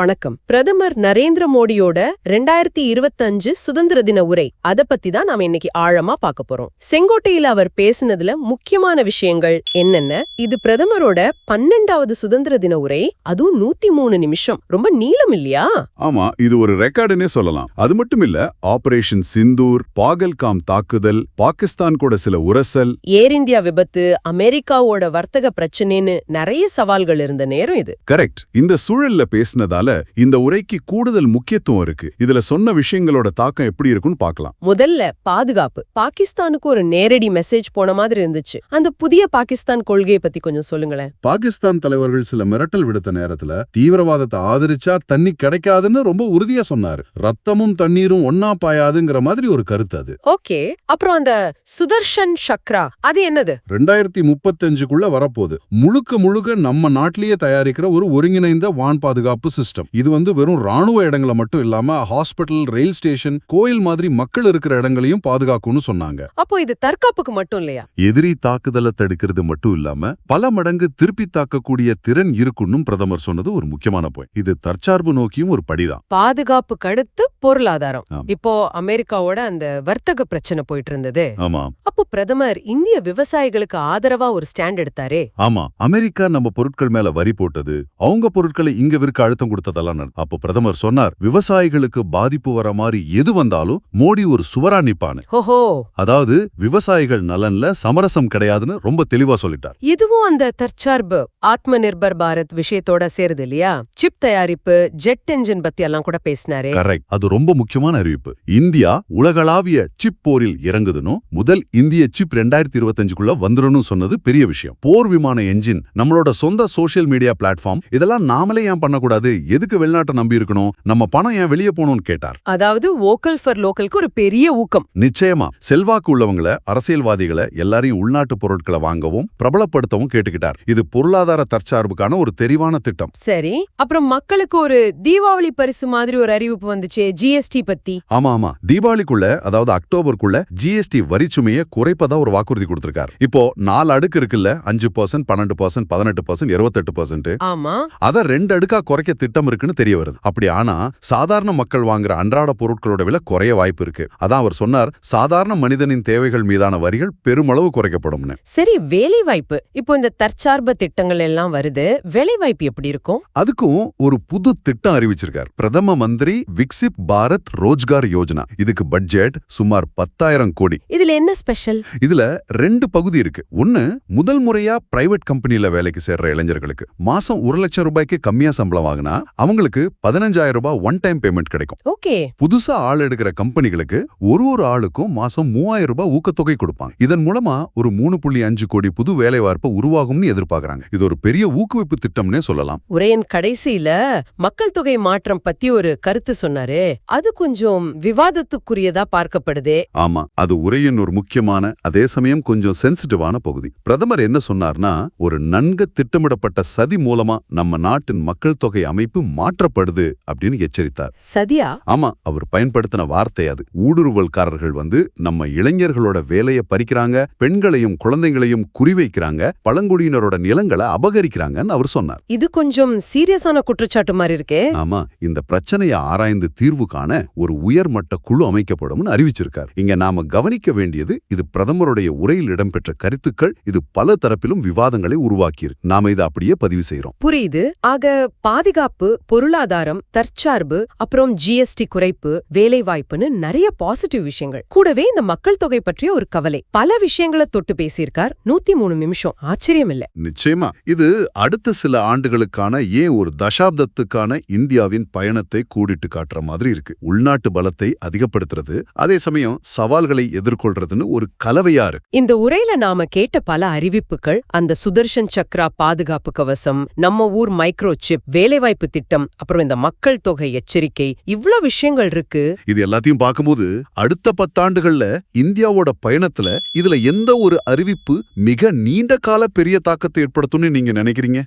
வணக்கம். பிரதமர் நரேந்திர மோடியோட ரெண்டாயிரத்தி இருபத்தஞ்சு சுதந்திர தின உரை. அத பத்தி தான் நாம இன்னைக்கு ஆழமா பார்க்க போறோம். செங்கோட்டையில அவர் பேசினதுல முக்கியமான விஷயங்கள் என்னென்ன? இது பிரதமரோட பன்னெண்டாவது சுதந்திர தின உரை. அதுவும் நூத்தி மூணு நிமிஷம். ரொம்ப நீளம் இல்லையா? ஆமா இது ஒரு ரெக்கார்டுனே சொல்லலாம். அது மட்டும் இல்ல ஆபரேஷன் சிந்தூர் பாகல்காம் தாக்குதல் பாகிஸ்தான் கூட சில உரசல். ஏர் இந்தியா விபத்து அமெரிக்காவோட வர்த்தக பிரச்சனைன்னு நிறைய சவால்கள் இருந்த நேரம் இது. கரெக்ட். இந்த சூழல்ல பேசினதால இந்த உரைக்கு கூடுதல் முக்கியத்துவம் இருக்கு. இதுல சொன்ன விஷயங்களோட தாக்கம் எப்படி இருக்குன்னு பார்க்கலாம். முதல்ல பாதுகாப்பு. பாகிஸ்தானுக்கு ஒரு நேரடி மெசேஜ் போன மாதிரி இருந்துச்சு. அந்த புதிய பாகிஸ்தான் கொள்கையை பத்தி கொஞ்சம் சொல்லுங்களேன். பாகிஸ்தான் தலைவர்கள் சில மிரட்டல் விடுத்த நேரத்துல தீவிரவாதத்தை ஆதரிச்சா தண்ணி கிடைக்காதுன்னு ரொம்ப உறுதியா சொன்னாரு. ரத்தமும் தண்ணீரும் ஒன்னா பாயாதுங்கிற மாதிரி ஒரு கருத்து அது. ஓகே. அப்புறம் அந்த சுதர்ஷன் சக்ரா அது என்னது? ரெண்டாயிரத்தி முப்பத்தஞ்சுக்குள்ள வரப்போகுது. முழுக்க முழுக்க நம்ம நாட்டிலேயே தயாரிக்கிற ஒரு ஒருங்கிணைந்த வான் பாதுகாப்பு சிஸ்டம் இது வந்து வெறும் ராணுவ இடங்களை மட்டும் இல்லாம ஹாஸ்பிட்டல் ரயில் ஸ்டேஷன் கோயில் மாதிரி மக்கள் இருக்கிற இடங்களையும் பாதுகாக்கும்னு சொன்னாங்க. அப்போ இது தற்காப்புக்கு மட்டும் இல்லையா? எதிரி தாக்குதலை தடுக்கிறது மட்டும் இல்லாம பல மடங்கு திருப்பி தாக்கக்கூடிய திறன் இருக்குன்னும் பிரதமர் சொன்னது ஒரு முக்கியமான பாயிண்ட் இது தற்சார்பு நோக்கியும் ஒரு படிதான். பாதுகாப்புக்கு அடுத்து பொருளாதாரம். இப்போ அமெரிக்காவோட அந்த வர்த்தக பிரச்சனை போயிட்டு இருந்தது ஆமா. அப்போ பிரதமர் இந்திய விவசாயிகளுக்கு ஆதரவா ஒரு ஸ்டாண்ட் எடுத்தாரே? ஆமா. அமெரிக்கா நம்ம பொருட்கள் மேல வரி போட்டது அவங்க பொருட்களை இங்க விற்க அழுத்தம் கொடுத்ததெல்லாம். அப்போ பிரதமர் சொன்னார் விவசாயிகளுக்கு பாதிப்பு வர மாதிரி எது வந்தாலும் மோடி ஒரு சுவரா நிப்பான்னு ஹோஹோ. அதாவது விவசாயிகள் நலன்ல சமரசம் கிடையாதுன்னு ரொம்ப தெளிவா சொல்லிட்டார். இதுவும் அந்த தற்சார்பு ஆத்ம நிர்பர் பாரத் விஷயத்தோட சேருது இல்லையா? சிப் தயாரிப்பு ஜெட் என்ஜின் பத்தி எல்லாம் கூட பேசினாரே. கரெக்ட். அது ரொம்ப முக்கியமான அறிவிப்பு. இந்தியா உலகளாவிய சிப் போரில் இறங்குதுன்னு முதல் இந்திய சிப் ரெண்டாயிரத்தி இருபத்தஞ்சுக்குள்ள வந்துடும் சொன்னது பெரிய விஷயம். போர் விமான என்ஜின் நம்மளோட சொந்த சோஷியல் மீடியா பிளாட்ஃபார்ம் இதெல்லாம் நாமளே ஏன் பண்ணக்கூடாது? எதுக்கு வெளிநாட்டை நம்பி இருக்கணும்? நம்ம பணம் ஏன் வெளியே போகணும்னு கேட்டார். அதாவது வோக்கல் ஃபார் லோக்கலுக்கு ஒரு பெரிய ஊக்கம். நிச்சயமா செல்வாக்கு உள்ளவங்கள அரசியல்வாதிகளை எல்லாரையும் உள்நாட்டு பொருட்களை வாங்கவும் பிரபலப்படுத்தவும் கேட்டுக்கிட்டார். இது பொருளாதார தற்சார்புக்கான ஒரு தெரிவான திட்டம். சரி அப்புறம் மக்களுக்கு ஒரு தீபாவளி பரிசு மாதிரி ஒரு அறிவிப்பு வந்துச்சே ஜிஎஸ்டி பத்தி. ஆமா ஆமா. தீபாவளிக்குள்ள அதாவது அக்டோபருக்குள்ள ஜிஎஸ்டி வரிச்சுமையை குறைப்பதா ஒரு வாக்குறுதி கொடுத்திருக்காரு. இப்போ நாலு அடுக்கு இருக்குல்ல அஞ்சு பர்சன்ட் பன்னெண்டு பர்சன்ட் பதினெட்டு பர்சன்ட் இருபத்தெட்டு பர்சன்ட் ஆமா. அத ரெண்டு அடுக்கா குறைக்க திட்டம் இருக்குன்னு தெரிய வருது. அப்படி ஆனா சாதாரண மக்கள் வாங்குற அன்றாட பொருட்களோட விலை குறைய வாய்ப்பு இருக்கு. அதான் அவர் சொன்னார் சாதாரண மனிதனின் தேவைகள் மீதான வரிகள் பெருமளவு குறைக்கப்படும்னு சரி வேலை வாய்ப்பு இப்போ இந்த தற்சார்பு திட்டங்கள் எல்லாம் வருது. வேலை வாய்ப்பு எப்படி இருக்கும்? அதுக்கும் ஒரு புது திட்டம் அறிவிச்சிருக்கார். பிரதம மந்திரி விக்சிப் பாரத் ரோஜ்கார் யோஜனா. இதுக்கு பட்ஜெட் சுமார் பத்தாயிரம் கோடி. இதுல என்ன ஸ்பெஷல்? இதுல ரெண்டு பகுதி இருக்கு. ஒன்னு முதல் முறையா பிரைவேட் கம்பெனில வேலைக்கு சேர்ற இளைஞர்களுக்கு. மாசம் ஒரு லட்சம் ரூபாய்க்கு கம்மியா சம்பளம் வாங்கினா அவங்களுக்கு பதினஞ்சாயிரம் ரூபாய் ஒன் டைம் பேமெண்ட் கிடைக்கும். ஓகே. புதுசா ஆள் எடுக்கிற கம்பெனிகளுக்கு ஒரு ஒரு ஆளுக்கும் மாசம் மூவாயிரம் ரூபாய் ஊக்கத்தொகை கொடுப்பாங்க. இதன் மூலமா ஒரு மூணு புள்ளி அஞ்சு கோடி புது வேலை வாய்ப்பு உருவாகும்னு எதிர்பார்க்கறாங்க. இது ஒரு பெரிய ஊக்குவிப்பு திட்டம்னே சொல்லலாம். உரையின் கடைசியில மக்கள் தொகை மாற்றம் பத்தி ஒரு கருத்து சொன்னாரு. அது கொஞ்சம் விவாதத்துக்குரியதா பார்க்கப்படுதே. ஆமா அது உரையின் ஒரு முக்கியமான அதே சமயம் கொஞ்சம் சென்சிட்டிவான பகுதி. பிரதமர் என்ன சொன்னார்னா ஒரு நன்கு திட்டமிடப்பட்ட சதி மூலமா நம்ம நாட்டின் மக்கள் தொகை அமைப்பு மாற்றப்படுது அப்படின்னு எச்சரித்தார். சதியா? ஆமா அவர் பயன்படுத்தின வார்த்தை அது. ஊடுருவல்காரர்கள் வந்து நம்ம இளைஞர்களோட வேலையை பறிக்கிறாங்க பெண்களையும் குழந்தைங்களையும் குறிவைக்கிறாங்க பழங்குடியினரோட நிலங்களை அபகரிக்கிறாங்கன்னு அவர் சொன்னார். இது கொஞ்சம் சீரியஸான குற்றச்சாட்டு மாதிரி இருக்கே. ஆமா இந்த பிரச்சனையை ஆராய்ந்து தீர்வு காண ஒரு உயர்மட்ட குழு அமைக்கப்படும்னு அறிவிச்சிருக்கார். இங்க நாம கவனிக்க வேண்டியது இது பிரதமருடைய உரையில் இடம்பெற்ற கருத்துக்கள் இது பல தரப்பிலும் விவாதங்களை உருவாக்கியிருக்கு. நாம இதை அப்படியே பதிவு செய்றோம். புரியுது. ஆக பாதுகாப்பு பொருளாதாரம் தற்சார்பு அப்புறம் ஜிஎஸ்டி குறைப்பு வேலை வாய்ப்புன்னு நிறைய பாசிட்டிவ் விஷயங்கள். கூடவே இந்த மக்கள் தொகை பற்றிய ஒரு கவலை. பல விஷயங்களை தொட்டு பேசியிருக்கார் நூத்தி மூணு நிமிஷம். ஆச்சரியம் இல்ல நிச்சயமா. இது அடுத்த சில ஆண்டுகளுக்கான ஏன் ஒரு தசாப்தத்துக்கான இந்தியாவின் பயணத்தை கூடிட்டு காட்டுற மாதிரி இருக்கு. உள்நாட்டு பலத்தை அதிகப்படுத்துறது அதே சமயம் சவால்களை எதிர்கொள்றதுன்னு ஒரு கலவையா இருக்கு. இந்த உரையில நாம கேட்ட பல அறிவிப்புகள் அந்த சுதர்ஷன் சக்ரா பாதுகாப்பு கவசம் நம்ம ஊர் மைக்ரோ சிப் வேலைவாய்ப்பு திட்டம் அப்புறம் இந்த மக்கள் தொகை எச்சரிக்கை இவ்வளவு விஷயங்கள் இருக்கு. இது எல்லாத்தையும் பார்க்கும்போது அடுத்த பத்தாண்டுகள்ல இந்தியாவோட பயணத்துல இதுல எந்த ஒரு அறிவிப்பு மிக நீண்ட கால பெரிய தாக்கத்தை ஏற்படுத்தும்னு நீங்க நினைக்கிறீங்க?